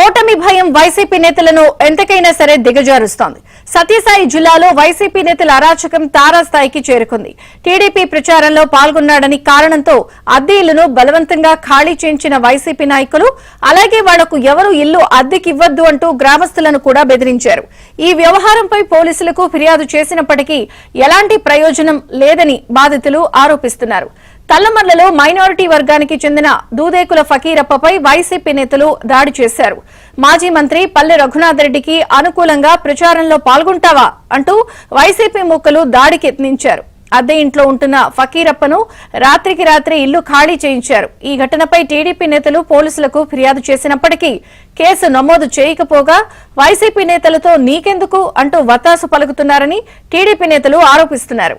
ఓటమి భయం వైసీపీ నేతలను ఎంతకైనా సరే దిగజారుస్తోంది. సత్యసాయి జిల్లాలో వైసీపీ నేతల అరాచకం తారాస్థాయికి చేరుకుంది. టీడీపీ ప్రచారంలో పాల్గొన్నాడని కారణంతో అద్దె ఇల్లును బలవంతంగా ఖాళీ చేయించిన వైసీపీ నాయకులు అలాగే వాళ్ళకు ఎవరు ఇల్లు అద్దెకివ్వద్దు అంటూ గ్రామస్తులను కూడా బెదిరించారు. ఈ వ్యవహారంపై పోలీసులకు ఫిర్యాదు చేసినప్పటికీ ఎలాంటి ప్రయోజనం లేదని బాధితులు ఆరోపిస్తున్నారు. కల్లమర్లలో మైనారిటీ వర్గానికి చెందిన దూదేకుల ఫకీరప్పపై వైసీపీ నేతలు దాడి చేశారు. మాజీ మంత్రి పల్లె రఘునాథ్ రెడ్డికి అనుకూలంగా ప్రచారంలో పాల్గొంటావా అంటూ వైసీపీ ముక్కలు దాడికి యత్నించారు. అద్దె ఇంట్లో ఉంటున్న ఫకీరప్పను రాత్రికి రాత్రి ఇల్లు ఖాళీ చేయించారు. ఈ ఘటనపై టీడీపీ నేతలు పోలీసులకు ఫిర్యాదు చేసినప్పటికీ కేసు నమోదు చేయకపోగా వైసీపీ నేతలతో నీకెందుకు అంటూ వత్తాసు పలుకుతున్నారని టీడీపీ నేతలు ఆరోపిస్తున్నారు.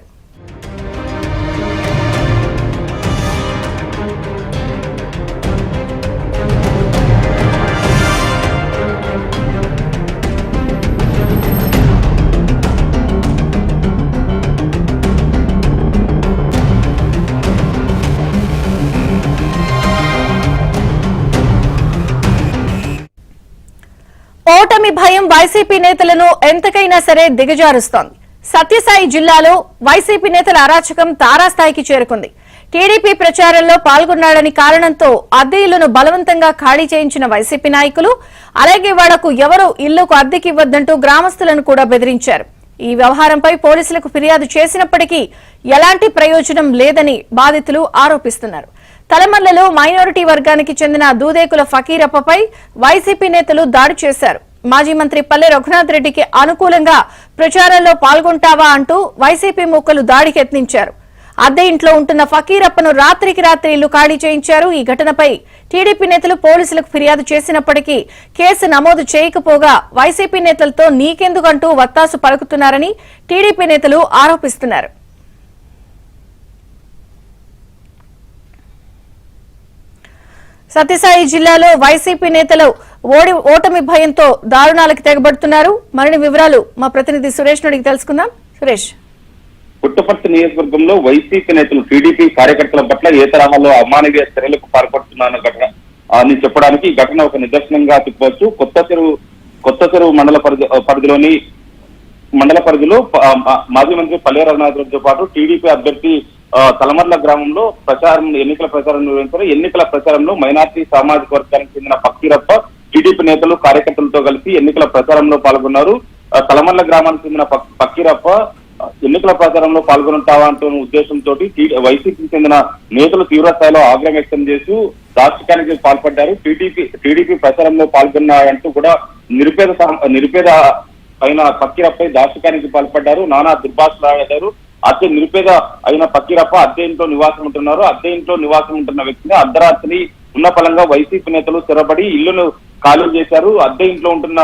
ఓటమి భయం వైసీపీ నేతలను ఎంతకైనా సరే దిగజారుస్తోంది. సత్యసాయి జిల్లాలో వైసీపీ నేతల అరాచకం తారాస్థాయికి చేరుకుంది. టీడీపీ ప్రచారంలో పాల్గొన్నాడని కారణంతో అద్దె ఇల్లును బలవంతంగా ఖాళీ చేయించిన వైసీపీ నాయకులు అలాగే వాళ్ళకు ఎవరూ ఇల్లుకు అద్దెకివ్వద్దంటూ గ్రామస్తులను కూడా బెదిరించారు. ఈ వ్యవహారంపై పోలీసులకు ఫిర్యాదు చేసినప్పటికీ ఎలాంటి ప్రయోజనం లేదని బాధితులు ఆరోపిస్తున్నారు. తలమల్లలో మైనారిటీ వర్గానికి చెందిన దూదేకుల ఫకీరప్పపై వైసీపీ నేతలు దాడి చేశారు. మాజీ మంత్రి పల్లె రఘునాథ్ రెడ్డికి అనుకూలంగా ప్రచారంలో పాల్గొంటావా అంటూ వైసీపీ మూకలు దాడికి యత్నించారు. అద్దె ఇంట్లో ఉంటున్న ఫకీరప్పను రాత్రికి రాత్రి ఇల్లు ఖాళీ చేయించారు. ఈ ఘటనపై టీడీపీ నేతలు పోలీసులకు ఫిర్యాదు చేసినప్పటికీ కేసు నమోదు చేయకపోగా వైసీపీ నేతలతో నీకెందుకంటూ వత్తాసు పలుకుతున్నారని టీడీపీ నేతలు ఆరోపిస్తున్నారు. సత్యసాయి జిల్లాలో వైసీపీ నేతలు ఓడి ఓటమి భయంతో దారుణాలకు తెగబడుతున్నారు. మరిన్ని వివరాలు మా ప్రతినిధి సురేష్ నుడికి తెలుసుకుందాం. సురేష్. పుట్టపర్తి నియోజకవర్గంలో వైసీపీ నేతలు టీడీపీ కార్యకర్తల పట్ల ఏ తరహాలో అమానవీయ చర్యలకు పాల్పడుతున్న ఘటన. అని చెప్పడానికి ఈ ఘటన ఒక నిదర్శనంగా చెప్పవచ్చు. కొత్త చెరువు కొత్త చెరువు మండల పరిధి పరిధిలోని మండల పరిధిలో మాజీ మంత్రి పల్లె రఘునాథరావుతో పాటు టీడీపీ అభ్యర్థి తలమర్ల గ్రామంలో ప్రచారం ఎన్నికల ప్రచారం నిర్వహించారు. ఎన్నికల ప్రచారంలో మైనార్టీ సామాజిక వర్గానికి చెందిన పక్కీరప్ప టీడీపీ నేతలు కార్యకర్తలతో కలిసి ఎన్నికల ప్రచారంలో పాల్గొన్నారు. తలమర్ల గ్రామానికి చెందిన పక్కీరప్ప ఎన్నికల ప్రచారంలో పాల్గొంటావా అంటున్న ఉద్దేశంతో వైసీపీకి చెందిన నేతలు తీవ్ర స్థాయిలో ఆగ్రహం వ్యక్తం చేస్తూ దార్శకానికి పాల్పడ్డారు. టీడీపీ టీడీపీ ప్రచారంలో పాల్గొన్నారంటూ కూడా నిరుపేద నిరుపేద పైన పక్కిరప్పై దార్శకానికి పాల్పడ్డారు. నానా దుర్భాషలు ఆడారు అద్దె నిరుపేద అయిన పక్కిరప్ప అద్దె ఇంట్లో నివాసం ఉంటున్నారు. అద్దె ఇంట్లో నివాసం ఉంటున్న వ్యక్తిని అర్ధరాత్రి ఉన్న ఫలంగా వైసీపీ నేతలు స్థిరపడి ఇల్లును ఖాళీ చేశారు. అద్దె ఇంట్లో ఉంటున్న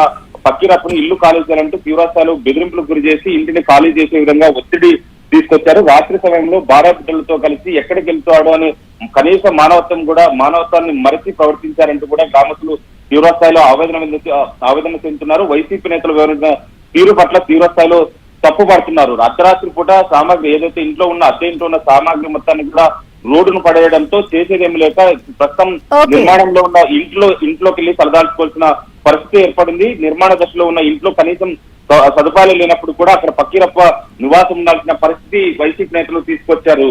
పక్కిరప్పని ఇల్లు ఖాళీ చేయాలంటూ తీవ్రస్థాయిలో బెదిరింపులకు గురి చేసి ఇంటిని ఖాళీ చేసే విధంగా ఒత్తిడి తీసుకొచ్చారు. రాత్రి సమయంలో భార్య బిడ్డలతో కలిసి ఎక్కడికి వెళ్తాడు అని కనీస మానవత్వం కూడా మానవత్వాన్ని మరచి ప్రవర్తించారంటూ కూడా గ్రామస్తులు తీవ్రస్థాయిలో ఆవేదన ఆవేదన చెందుతున్నారు. వైసీపీ నేతలు వివరించిన తీరు పట్ల తీవ్రస్థాయిలో తప్పు పడుతున్నారు అర్ధరాత్రి పూట సామాగ్రి ఏదైతే ఇంట్లో ఉన్న అద్దె ఇంట్లో ఉన్న సామాగ్రి మొత్తాన్ని కూడా రోడ్డును పడేయడంతో చేసేదేమి లేక ప్రస్తుతం. నిర్మాణంలో ఉన్న ఇంట్లో ఇంట్లోకి వెళ్ళి తలదాల్చుకోవాల్సిన పరిస్థితి ఏర్పడింది. నిర్మాణ దశలో ఉన్న ఇంట్లో కనీసం సదుపాయాలు లేనప్పుడు కూడా అక్కడ పక్కీరప్ప నివాసం ఉండాల్సిన పరిస్థితి వైసీపీ నేతలు తీసుకొచ్చారు.